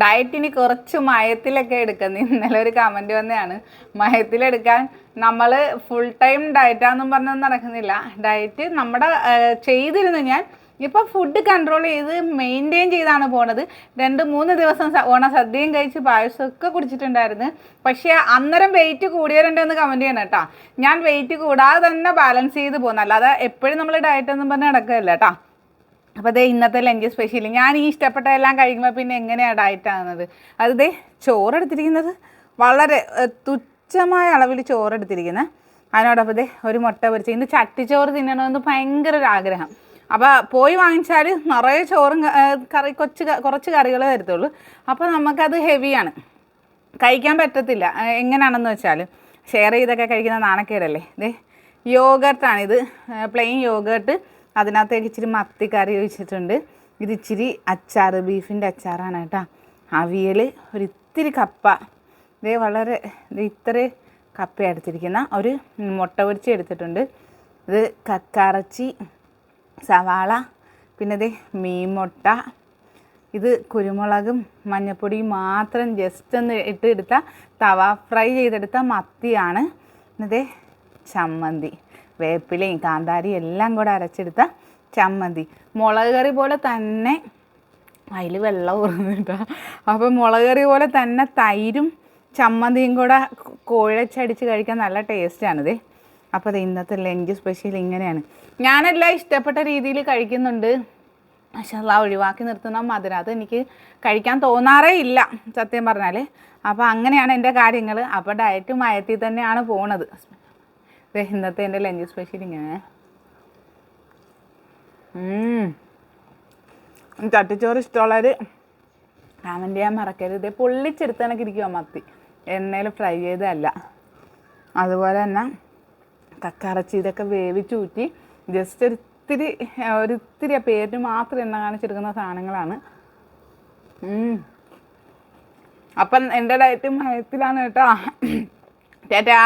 ഡയറ്റിന് കുറച്ച് മയത്തിലൊക്കെ എടുക്കുന്നത്. ഇന്നലെ ഒരു കമന്റ് വന്നതാണ്. മയത്തിലെടുക്കാൻ നമ്മൾ ഫുൾ ടൈം ഡയറ്റാന്നും പറഞ്ഞൊന്നും നടക്കുന്നില്ല. ഡയറ്റ് നമ്മുടെ ചെയ്തിരുന്നു ഞാൻ. ഇപ്പോൾ ഫുഡ് കൺട്രോൾ ചെയ്ത് മെയിന്റെയിൻ ചെയ്താണ് പോണത്. രണ്ട് മൂന്ന് ദിവസം ഓണ സദ്യയും കഴിച്ച് പായസമൊക്കെ കുടിച്ചിട്ടുണ്ടായിരുന്നു. പക്ഷേ അന്നേരം വെയിറ്റ് കൂടിയവരുണ്ടെന്ന് കമന്റ് ചെയ്യണം കേട്ടോ. ഞാൻ വെയിറ്റ് കൂടാതെ തന്നെ ബാലൻസ് ചെയ്ത് പോകുന്നു. അല്ലാതെ എപ്പോഴും നമ്മൾ ഡയറ്റ് ഒന്നും പറഞ്ഞ് നടക്കുകയല്ല കേട്ടോ. അപ്പോൾ ദേ ഇന്നത്തെ ലഞ്ച് സ്പെഷ്യൽ ഞാൻ ഈ ഇഷ്ടപ്പെട്ട എല്ലാം കഴിക്കുമ്പോൾ പിന്നെ എങ്ങനെയാണ് ഡയറ്റാകുന്നത് അത് ദേ ചോറെടുത്തിരിക്കുന്നത് വളരെ തുച്ഛമായ അളവിൽ ചോറെടുത്തിരിക്കുന്നത് അതിനോടൊപ്പം ദേ ഒരു മുട്ട പൊരിച്ച് ഇന്ന് ചട്ടിച്ചോറ് തിന്നണമെന്ന് ഭയങ്കര ഒരു ആഗ്രഹം. അപ്പോൾ പോയി വാങ്ങിച്ചാൽ നിറയെ ചോറും കറി കൊച്ച് കുറച്ച് കറികൾ തരത്തുള്ളൂ. അപ്പോൾ നമുക്കത് ഹെവിയാണ് കഴിക്കാൻ പറ്റത്തില്ല. എങ്ങനെയാണെന്ന് വെച്ചാൽ ഷെയർ ചെയ്തൊക്കെ കഴിക്കുന്ന നാണക്കേടല്ലേ? ദേ യോഗർട്ടാണിത് പ്ലെയിൻ യോഗർട്ട് അതിനകത്തേക്ക് ഇച്ചിരി മത്തി കറി ഒഴിച്ചിട്ടുണ്ട്. ഇത് ഇച്ചിരി അച്ചാർ ബീഫിന്റെ അച്ചാറാണ് കേട്ടോ. അവിയൽ ഒരു ഇത്തിരി കപ്പ. ഇതേ വളരെ ഇത്ര കപ്പ എടുത്തിരിക്കുന്ന. ഒരു മുട്ട പൊരിച്ച് എടുത്തിട്ടുണ്ട്. ഇത് കക്കാറച്ചി സവാള പിന്നെ ഇത് മീൻ മുട്ട. ഇത് കുരുമുളകും മഞ്ഞപ്പൊടിയും മാത്രം ജസ്റ്റ് ഒന്ന് ഇട്ട് എടുത്ത തവ ഫ്രൈ ചെയ്തെടുത്ത മത്തിയാണ്. ഇത് ചമ്മന്തി. വേപ്പിലയും കാന്താരിയും എല്ലാം കൂടെ അരച്ചെടുത്ത ചമ്മന്തി. മുളക് കറി പോലെ തന്നെ അതിൽ വെള്ളം ഉറന്നിട്ട അപ്പോൾ മുളക് കറി പോലെ തന്നെ തൈരും ചമ്മന്തിയും കൂടെ കുഴച്ചടിച്ച് കഴിക്കാൻ നല്ല ടേസ്റ്റാണിത് അപ്പോൾ അത് ഇന്നത്തെ ലഞ്ച് സ്പെഷ്യൽ ഇങ്ങനെയാണ്. ഞാനെല്ലാം ഇഷ്ടപ്പെട്ട രീതിയിൽ കഴിക്കുന്നുണ്ട്. പക്ഷെ അല്ല ഒഴിവാക്കി നിർത്തുന്ന അത് എനിക്ക് കഴിക്കാൻ തോന്നാറേ ഇല്ല സത്യം പറഞ്ഞാൽ അപ്പോൾ അങ്ങനെയാണ് എന്റെ കാര്യങ്ങൾ അപ്പോൾ ഡയറ്റ് മയത്തിൽ തന്നെയാണ് പോണത്. ഇന്നത്തെ എന്റെ ലഞ്ച് സ്പെഷ്യൽ ഇങ്ങനെ. ചട്ടിച്ചോറ് ഇഷ്ടമുള്ളവർ കമന്റ് ചെയ്യാൻ മറക്കരുത്. പൊള്ളിച്ചെടുത്ത് ഇരിക്കുക മത്തി. എണ്ണയിൽ ഫ്രൈ ചെയ്തതല്ല. അതുപോലെ തന്നെ കക്കറച്ചി ഇതൊക്കെ വേവിച്ചൂറ്റി ജസ്റ്റ് ഒരു ഇത്തിരി ഒരു ഇത്തിരി പേരിന് മാത്രം എണ്ണ കാണിച്ചെടുക്കുന്ന സാധനങ്ങളാണ്. അപ്പം എന്റെ ഡയറ്റ് മയത്തിലാണ് കേട്ടോ. ടാറ്റാ.